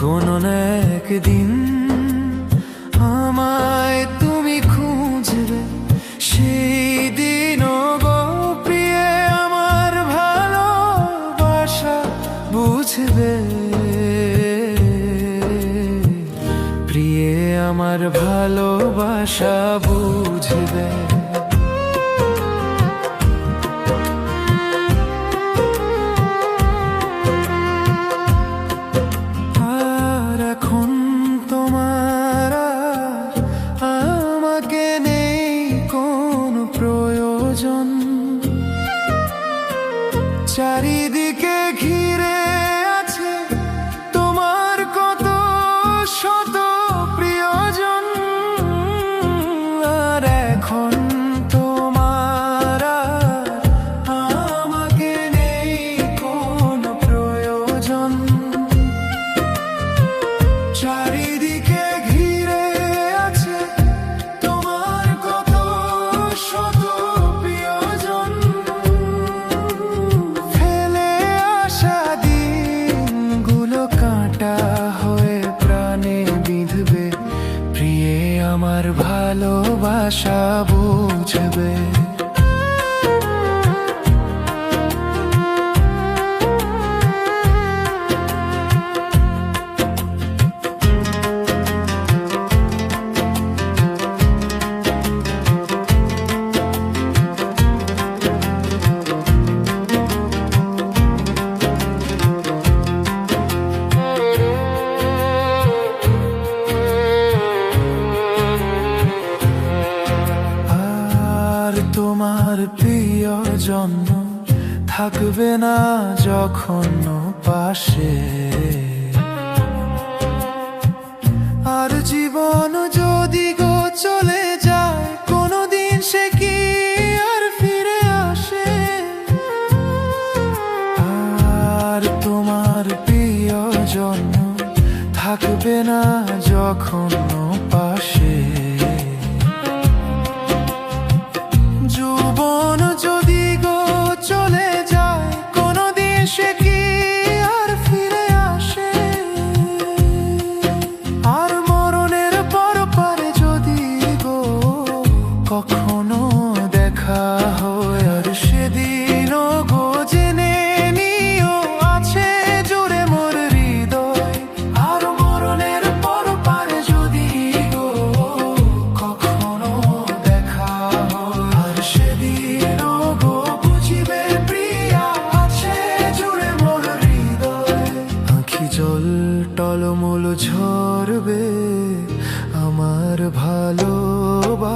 কোন একদিন আমায় তুমি খুঁজবে? সেই দিন প্রিয়ে আমার ভালোবাসা বুঝবে। প্রিয়ে আমার ভালোবাসা বুঝবে। প্রয়োজন চারিদিকে ভালোবাসা বুঝবে। তোমার প্রিয় জন্ম থাকবে না যখন পাশে। আর জীবন যদি গো চলে যায়, কোনোদিন সে কি আর ফিরে আসে? আর তোমার প্রিয় জন্ম থাকবে না যখন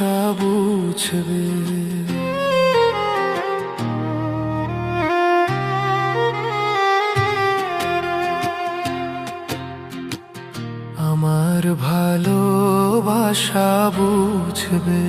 ভালোবাসা বুঝবে। আমার ভালোবাসা বুঝবে।